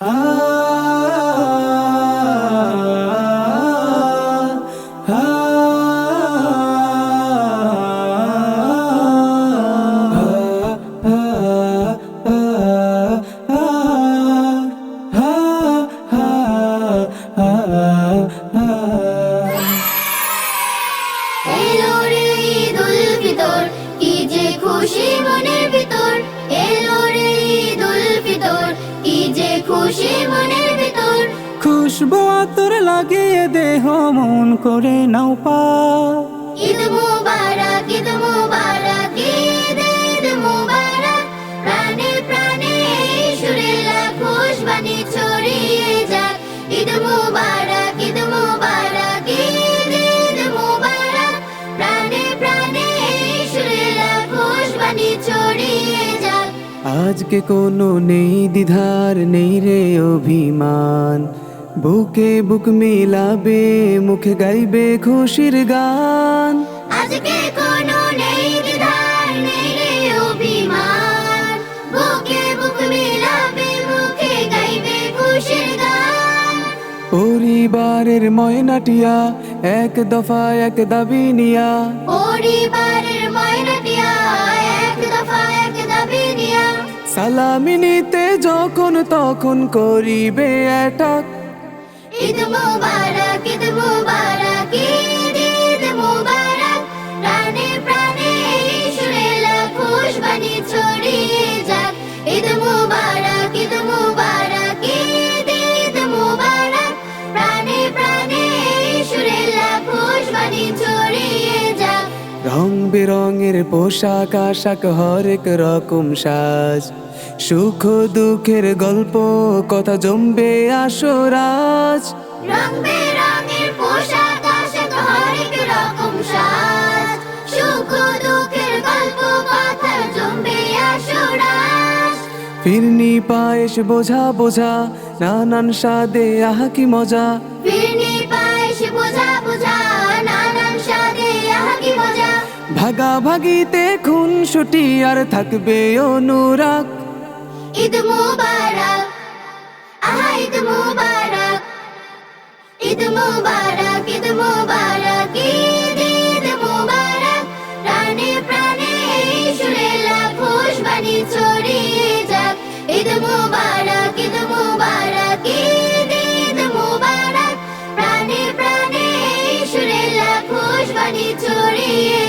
এলো আতর লাগিয়ে দেহ মন করে নাও পা। ঈদ মুবারক ঈদ মুবারক ঈদ ঈদ মুবারক। প্রাণে প্রাণে এই সুরের বাণী ছড়িয়ে যাক। ঈদ মুবারক ঈদ মুবারক ঈদ ঈদ মুবারক। প্রাণে প্রাণে এই সুরের বাণী ছড়িয়ে যাক। আজকে কোনো নেই দ্বিধার নেই রে অভিমান। বুকে বুক মিলাবে মুখে গাইবে খুশির গান। আজকে কোনো নেই দ্বিধার নেই রে অভিমান। বুকে বুক মিলাবে মুখে গাইবে খুশির গান। পরিবারের ময়নাটিয়া এক দফা এক দাবি নিয়া। পরিবারের ময়নাটিয়া এক দফা এক দাবি নিয়া। সালামি নিতে যখন তখন করিবে অ্যাটাক। মুবারক ঈদ মুবারক। রং বেরঙের পোশাক আশাক হরেক রকম সাজ। সুখ দুঃখের গল্প কথা জমবে আসরাজ। রং বেরঙের পোশাক আশাক হরেক রকম সাজ। সুখ দুঃখের গল্প কথা জমবে আসরাজ। ফিরনি পায়েস বোঝা বোঝা নানান স্বাদে আহা কি মজা। ফিরনি পায়েস বোঝা বোঝা ভাগা ভাগিতে খুন ছুটি আর থাকবে অনুরাগ। ঈদ মুবারক, আহা, ঈদ মুবারক ঈদ মুবারক ঈদ মুবারক ঈদ মুবারক, প্রাণে প্রাণে এই সুরেলা বানি বাণী যাক। ঈদ মুবারক ঈদ মুবারক ঈদ মুবারক, প্রাণে প্রাণে এই সুরেলা বানি বাণী ছড়িয়ে